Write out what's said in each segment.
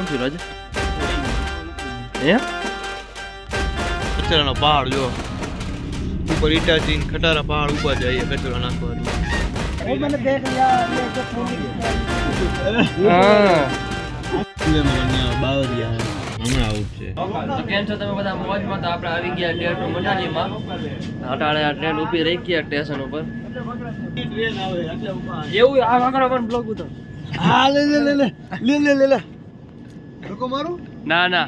શું થયું રાજા હે? કચરાનો પહાડ જો. ઉપર ઈટાચી ખટારા પહાડ ઉપર જઈએ કચરો નાખવા ટ્રેન ઊભી રહી ગયા સ્ટેશન ઉપર. એવું? આ હા લે લે લે. લે લે લે લે. લોકો મારું? ના ના.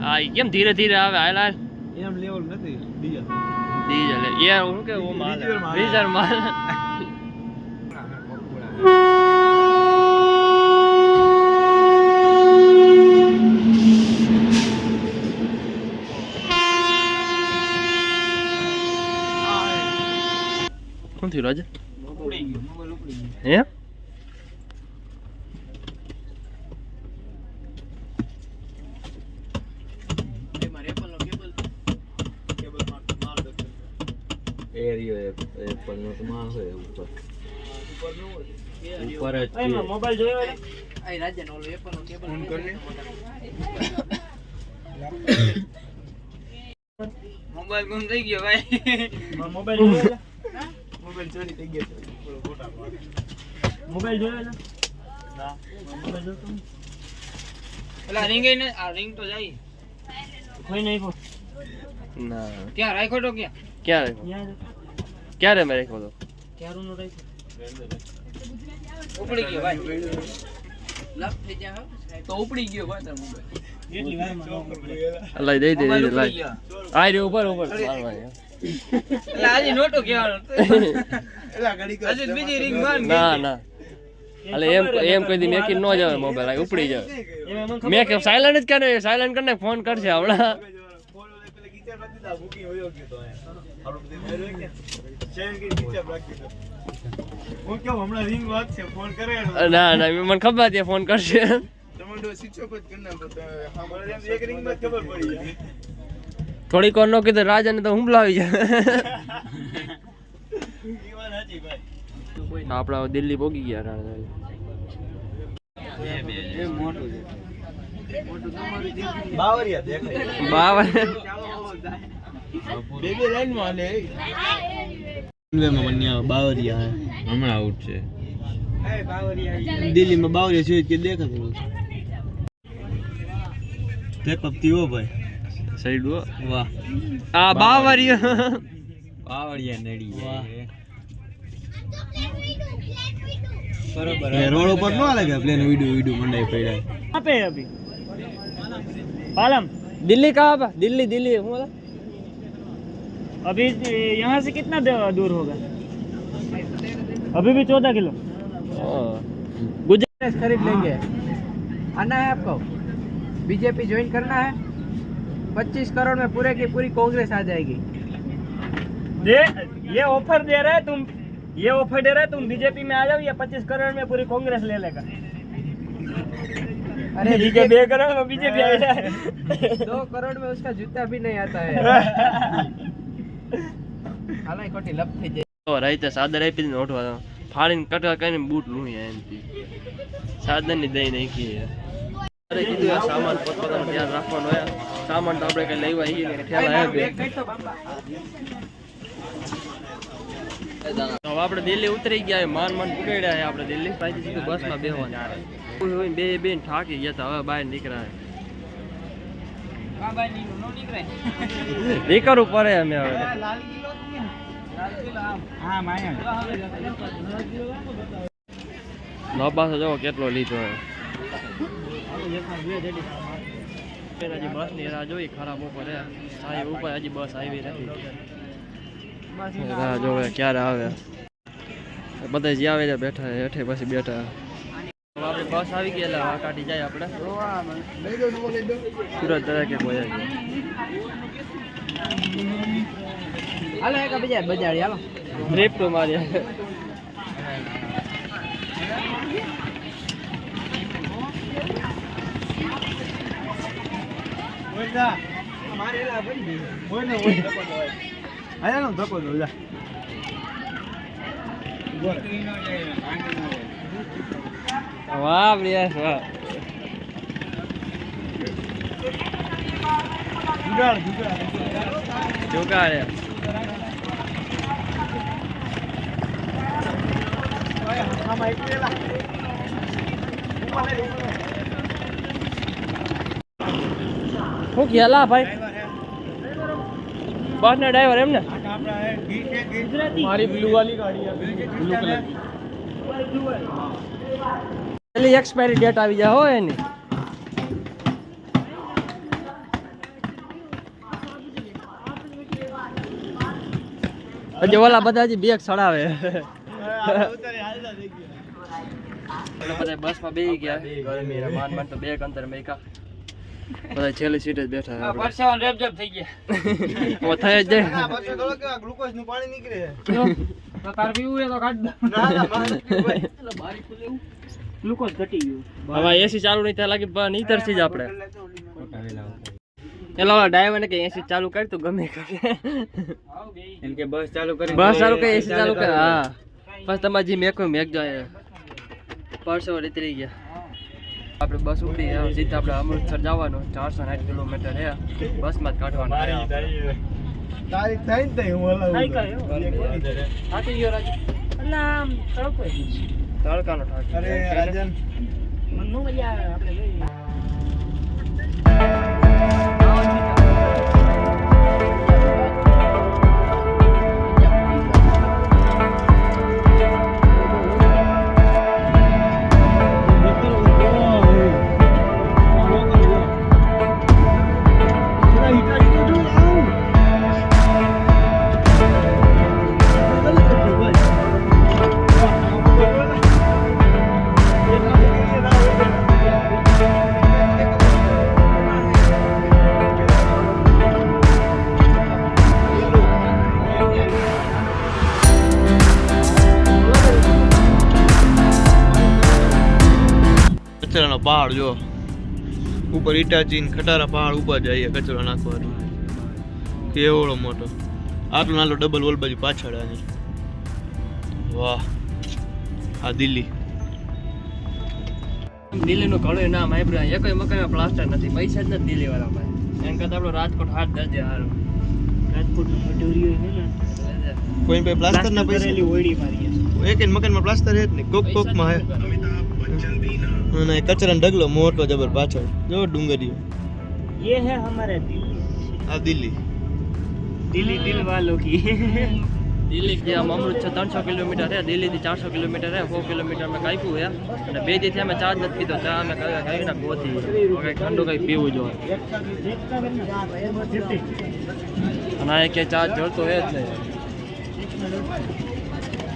હા કેમ ધીરે ધીરે આવે? હાલ હાલ. એમ લેવલ નથી. ડીઝલ ડીઝલ એ હું કે ઓ માલ. ડીઝલ માલ. ડીઝલ માલ શું થયું રાજ હે એરિયો એપલ નો તો માલ હોય ઉપર. ઉપર જ છે. મોબાઈલ જોયો ફોન કરી મોબાઈલ ગુમ થઈ ગયો ભાઈ. મોબાઈલ મોબાઈલ ચોરી થઈ ગયો મોબાઈલ જોયો ના. પેલા રિંગ ને આ રિંગ તો જાય. કોઈ નહીં ના. ક્યાં રાખ્યો તો ક્યાં? ક્યાં રાખ્યો? ક્યારે મેં રાખ્યો હતો? રાખ્યો? ઉપડી ગયો ભાઈ. થઈ જાય તો ઉપડી ગયો ભાઈ તારો મોબાઈલ. દે લઈ આ રે ઉપર ઉપર. એટલે આજે નોટો કહેવાનો એલા ઘડી કર હજી બીજી રિંગ માર ના ના. અલે એમ એમ કહી દી મેકી ન જાવે મોબાઈલ આ ઉપડી જાવે મેં કે સાયલન્ટ જ કરે સાયલન્ટ કરીને ફોન કરશે હમણાં મને ખબર છે ફોન કરશે. થોડીક વાર નો કીધું રાજાને તો હુમલો આવી જાય આપણા દિલ્હી પોગી ગયા બાવરિયા બાવરિયા. બે લાઈનમાં રોડ ઉપર નો પ્લેન વિડિયો વિડિયો મંડાઈ પડ્યા. આપે પાલમ. દિલ્હી કા દિલ્હી દિલ્હી હું अभी यहाँ से कितना दूर होगा? अभी भी चौदह किलो। हाँ। गुजरात खरीद लेंगे। आना है आपको। बीजेपी ज्वाइन करना है। पच्चीस करोड़ में पूरे की पूरी कांग्रेस आ जाएगी। दे ये ऑफ़र दे रहे तुम ये ऑफ़र दे रहे तुम बीजेपी में आ जाओ या पच्चीस करोड़ में पूरी कांग्रेस ले लेगा। अरे बीजेपी करोड़ में बीजेपी आ जाए। दो करोड़ में उसका जूता भी नहीं आता है। હાલાય ખોટી લપ થઈ જાય. તો રાઈતે સાદર આપી દીને ઓઠવા ફાડીને કટકા કરીને બૂટ લૂહી એમથી સાદરની દઈ નાખી અરે કીધું સામાન પોતપોતાનો ધ્યાન રાખવાનો હોય. સામાન તો આપણે કઈ લેવા આવીએ ને ઠેલા હવે આપણે દિલ્હી ઉતરી ગયા માન માન પકડ્યા આપણે દિલ્હી. પાછી સીધું બસમાં બેહવાની. બે થાકી ગયા હવે બહાર નીકળ્યા નીકળવું ઉપર અમે હવે. લબાસો જો કેટલો લીધો હજી બસની રાહ જોઈ ખરાબ ઉપર સાહેબ ઉપર હજી બસ આવી નથી. રાહ જોવે ક્યારે આવે. બધા જે આવે બેઠા હેઠે પછી બેઠા. આપણે બસ આવી ગયેલા હવા કાઢી જાય આપણે સુરત દાદા કે કોઈ હાલો એક બીજા બજાર હાલો રેપ તો મારી ધક્કો દો જા વાહ બ્રિયાસ વાહ જુગાડ શું ખ્યાલ ભાઈ? બસ ના ડ્રાઈવર એમ ને મારી બ્લુ વાલી ગાડી બ્લુ કલર પેલી એક્સપાયરી ડેટ આવી જાય હોય એની. હજી ઓલા બધા હજી બેગ ચડાવે. બધા બસમાં બેસી ગયા ગરમી માન માન તો બે અંતર મેકા બધા છેલ્લી સીટ જ બેઠા પરસેવાન રેપજેપ થઈ ગયા. થઈ જ જાય. પછી થોડો કેવા ગ્લુકોઝનું પાણી નીકળે. તો તાર પીવું હોય તો કાઢ ના ના મારે પીવું ગ્લુકોઝ ઘટી ગયું. હવે એસી ચાલુ નહીં થાય લાગે બા તરસી જ આપણે. એલા ઓલા ડ્રાઈવર ને કે એસી ચાલુ કરી તો ગમે કરે. એમ કે બસ ચાલુ કરી બસ ચાલુ કરી એસી ચાલુ કરે હા. બસ તમારે જે મેકો મેક જાય પરસો નીતરી ગયા. આપણે બસ ઉપડી ગયા સીધા આપણે અમૃતસર જવાનું. ચારસો સાઠ કિલોમીટર છે. બસમાં જ કાઢવાનું. તારીખ થઈ ને તઈ હું હલાવું? થાકી ગયો રાજુ. એટલે આમ તડકો તડકાનો અરે રાજન. મને મજા આપણે કચરાનો પહાડ જો. ઉપર ઇટાચી ખટારા પહાડ ઉપર જઈએ કચરો નાખવાનો. કેવડો મોટો. આટલો નાલો ડબલ વોલ બાજુ પાછળ આની. વાહ. આ દિલ્હી. દિલ્હીનું ઘણું નામ આપ્યું એકય મકાનમાં પ્લાસ્ટર નથી. પૈસા જ નથી દિલ્હી વાળામાં એમ કરતા આપણો રાજકોટ હાથ દર્જે હારું. રાજકોટ નો કટોરીઓ છે ને. કોઈ પાસે પ્લાસ્ટર ના પૈસા. ઓયડી મારી એક મકાનમાં પ્લાસ્ટર હે જ નહીં. કોક કોકમાં હે. અને કચરાનો ડગલો મોટો જબર પાછળ જો ડુંગરીઓ ये है हमारे दिल्ली આ દિલ્હી दिल्ली दिल वालों की દિલ્હી જે આમ અમૃતસર ત્રણસો કિલોમીટર છે દિલ્હીથી ચારસો કિલોમીટર છે સો કિલોમીટર અમે કાપ્યું છે અને બે દિવસથી અમે ચા જ નથી પીધો ચા અમે કઈ કઈ ના ગોતી હવે ઠંડુ કઈ પીવું જોઈએ અને આ કે ચા જળતો એ જ નહીં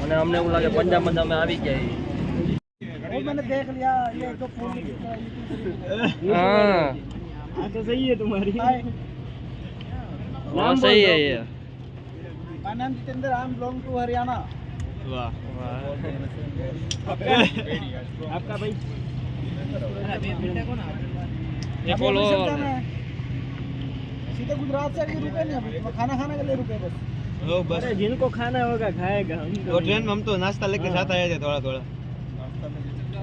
અને અમને એવું લાગે પંજાબમાં અમે આવી ગયા मैंने देख लिया ये तो, तो, हाँ। हाँ, तो सही है। तुम्हारी। हाँ, सही है ये। My Jitendra I am belong to Haryana वाह आपका भाई। ये बोलो सीधे गुजरात से अभी नहीं अभी तो, खाना खाने के लिए बस। ओ बस जिनको खाना होगा खाएगा। हम तो ट्रेन में हम तो नाश्ता लेके साथ आया थे थोड़ा थोड़ा।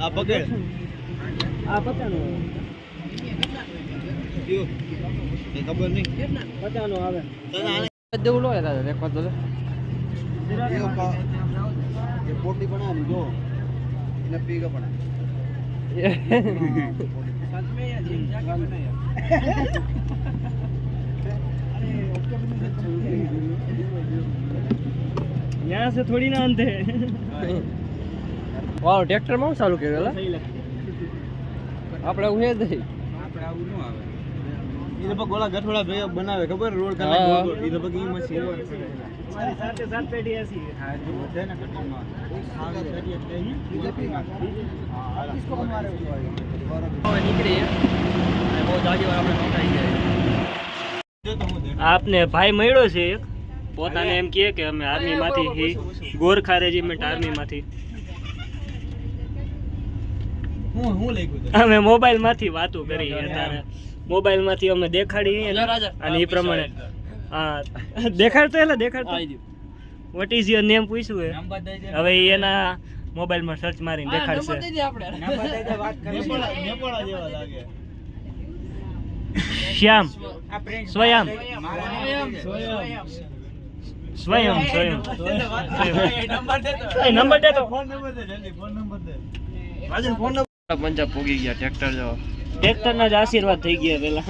શું કરે? वैसे भी। आप पकड़ આ પચાનો क्यों ये खबर नहीं પચાનો આવે દેવું લો યાર રેકોર્ડ તો ये पोटी बनानी जो इन्हें पी का बना सच में ये झिंझा का बना यार यहाँ से थोड़ी ना अंत है વાળો ટ્રેક્ટરમાં ચાલુ કર્યું એટલે આપણે એવું હે આપણે આવું ન આવે. એ લગભગ ઓલા બનાવે ખબર? રોડ કરે આપને ભાઈ મળ્યો છે પોતાને એમ કહે કે અમે આર્મીમાંથી ગોરખા રેજિમેન્ટ આર્મીમાંથી અમે મોબાઈલમાંથી વાતો કરી અત્યારે. મોબાઈલમાંથી અમે દેખાડી અને એ પ્રમાણે હા દેખાડતો એટલે દેખાડતો. વોટ ઇઝ યોર નેમ પૂછ્યું હે હવે એના મોબાઈલમાં સર્ચ મારીને દેખાડશે. શ્યામ. સ્વયં. સ્વયં. સ્વયં નંબર દે તો. ફોન નંબર દે જલ્દી ફોન નંબર દે. પંજાબ પૂગી ગયા ટ્રેક્ટર જો. ટ્રેક્ટરના જ આશીર્વાદ થઈ ગયા પેલા.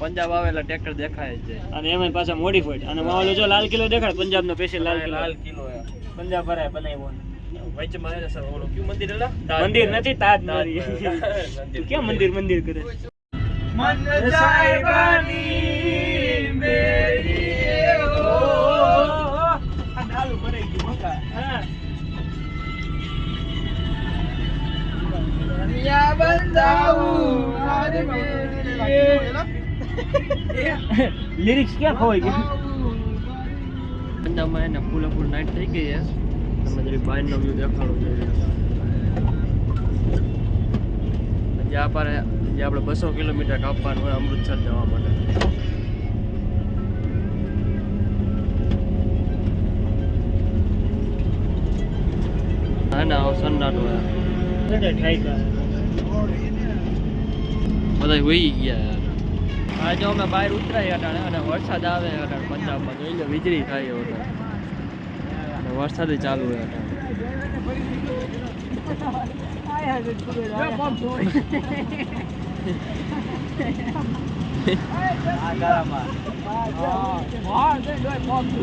પંજાબ આવે એટલે ટ્રેક્ટર દેખાય છે અને એમાં પાછા મોડિફાઈડ અને માવલો જો લાલ કિલ્લો દેખાય પંજાબ નો સ્પેશિયલ લાલ કિલ્લો. લાલ કિલ્લો પંજાબ ભરાય બનાવ્યો વચમાં સર ઓલો કયું મંદિર? મંદિર નથી તાજ મારી તું ક્યાં મંદિર મંદિર કરે મન લિરિક્સ ક્યાં ખોવાઈ ગયું પંજાબમાં એને ફૂલ ફૂલ નાઇટ થઈ ગઈ છે તમે જરી બહારનો વ્યૂ દેખાડો જોઈએ જે આપણે જે આપણે બસો કિલોમીટર કાપવાનું હોય અમૃતસર જવા માટે હા ના આવો સન્નાટો હે બધા વહી ગયા યાર. આ જો અમે બહાર ઉતરાય અટાણે અને વરસાદ આવે અટાણે પંજાબમાં. જોઈ લો વીજળી થાય અટાણે અને વરસાદ ચાલુ હોય અટાણે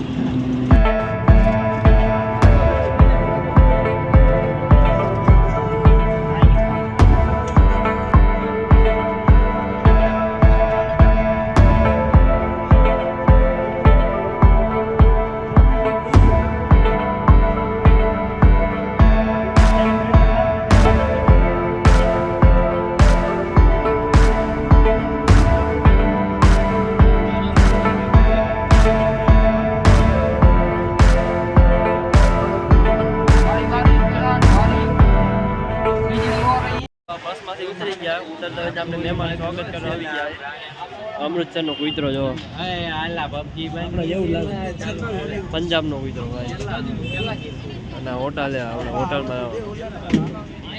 બસમાંથી અમૃતસરનો કુતરો જો. પંજાબનો કુતરો ભાઈ. અને હોટલ હોટલમાં હોટલમાં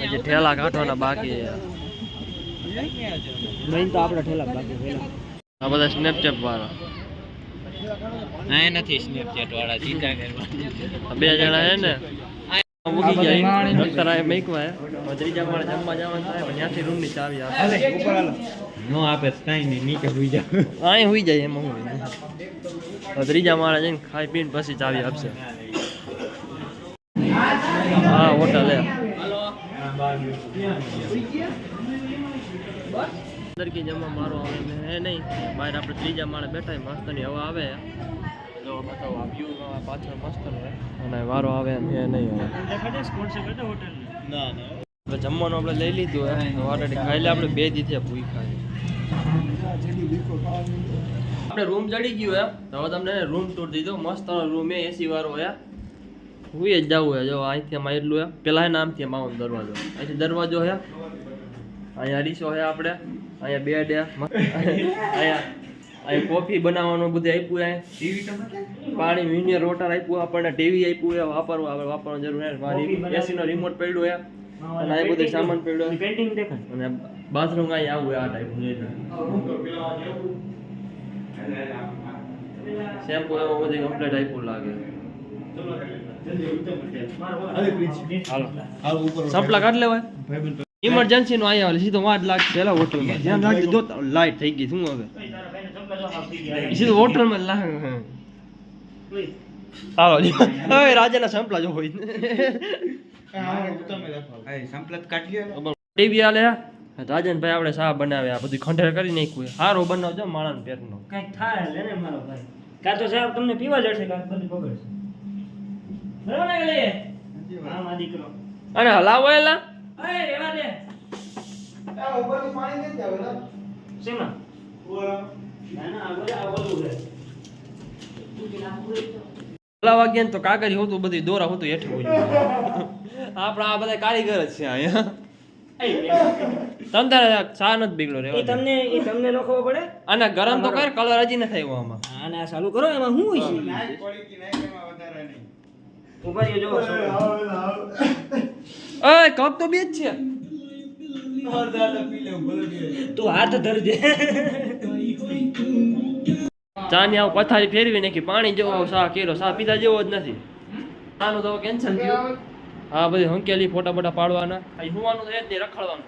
પછી ઠેલા કાઢવાના બાકી. મેઇન તો આપણા ઠેલા બાકી આ બધા સ્નેપચેપ વાળા. નથી સ્નેપચેટ વાળા બે જણા છે ને. મૂકી ગયા ડોક્ટર આ મેકવા હવે ત્રીજા માળે જમવા જવાનું થાય પણ ત્યાંથી રૂમની ચાવી આપે. નો આપે કઈ નહીં નીચે સુઈ જાવ અહીં હુઈ જાય એમાં હું હવે ત્રીજા માળે જઈને ખાઈ પીને પછી ચાવી આપશે. હા હોટલ હે અંદર કી જમવા મારો આવે હે નહીં? બહાર આપણે ત્રીજા માળે બેઠા હોય, મસ્તની હવા આવે. જો બતાવો આ વ્યૂ પાછળ મસ્ત રહે અને વારો આવે એમ હે નહીં. હવે દેખાડે સ્પોન્સર કરજો હોટલ ના ના. હવે જમવાનું આપણે લઈ લીધું હે. ઓલરેડી ખાઈ લે, આપણે બે દીધે ભૂઈ ખાઈ. આપણે રૂમ ચડી ગયું હે. તો હવે તમને રૂમ ટૂર દીધો. મસ્ત રૂમ એ એસી વાળો હે. હુઈ જ જવું હે, જો અહીંથી આમાં એટલું હે. પેલા નામથી આમ આવો દરવાજો. અહીંથી દરવાજો હે. અહીંયા અરીસો હે આપણે. અહીંયા બેડ હે. અહીંયા અહીં કોફી બનાવવાનું બધું આપ્યું હે. પાણી મિનિયર રોટર આપ્યું આપણને ટીવી આપ્યું હે. વાપરવું આપણે વાપરવાની જરૂર હે. મારી એસીનો રિમોટ પડ્યું હે. અને આ બધું સામાન પડ્યો હે. પેન્ટિંગ દેખાય? અને બાથરૂમ અહીં આવું આ ટાઈપ શેમ્પુ એવો બધી કમ્પ્લીટ આપ્યું લાગે. હાલ કાઢ લેવાય ઇમરજન્સી નો અહીંયા આવે સીધો વાટ લાગશે. પેલા હોટલમાં ધ્યાન રાખજો જો લાઈટ થઈ ગઈ શું હવે? સીધો સીધું હોટલમાં લાગે. હાલો રાજાના સંપલા જો હોય. સંપલત કાઢી લ્યો. ટીવી આલે રાજન ભાઈ આપણે સાહ બનાવે આ બધું ખંડેર કરી નાખ્યું સારો હારો બનાવજો માણસ પેટનો કંઈક થાય લે ને મારો ભાઈ. કાં તો સાહેબ તમને પીવા જશે કાં બધું બગડશે? બરાબર ને કે હા મારા દીકરો. અને હલાવો એલા અરે રેવા દે. શેમાં? ના ના આ બધા આ બધું છે ઓલા વાગ્યા ને તો કાગળ હોતું બધી દોરા હોતું હેઠું હોય. આપણા આ બધા કારીગર જ છે અહીંયા. તમ તારે ચા નથી બીગડો એ તમને એ તમને ન ખબર પડે? અને ગરમ તો કર કલર હજી નથી આવ્યો આમાં. અને આ ચાલુ કરો એમાં શું હોય છે? ઉપર જો ઓય કપ તો બે જ છે. તું હાથ ધરજે. ચા ની આવું પથારી ફેરવી નાખી પાણી જેવો સા કેરો સા પીધા જેવો જ નથી. આનું તો કેન્સલ થયું. હા બધી હંકેલી ફોટા બોટા પાડવાના. હોવાનું એ જ નહીં રખડવાનું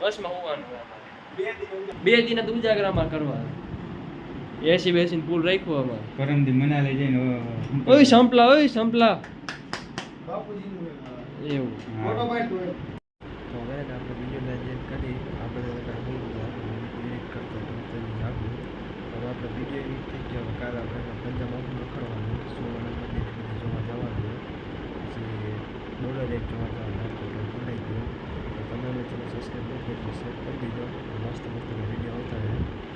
બસમાં હુવાનું બે દિન તો ઉજાગરામાં કરવા. એસી બેસીને પુલ રાખ્યો અમારે. પરમદી મનાલી જઈને ઓય સંપલા ઓય સંપલા. એવું. હા. તો હવે આપણે વીડિયો જેમ કરી આપણે એડિટ કરતા હવે આપણે એડિટ થઈ ગયો કાલે આપણે પંજાબ રખડવાનું સોમનાથ મંદિર જોવા જવાનું પછી ડોલર એક જોવા જવાનું બનાવી ગયો તમે અમે ચેનલ સબસ્ક્રાઈબ કરી દીધો મસ્ત મસ્ત વીડિયો આવતા રહે.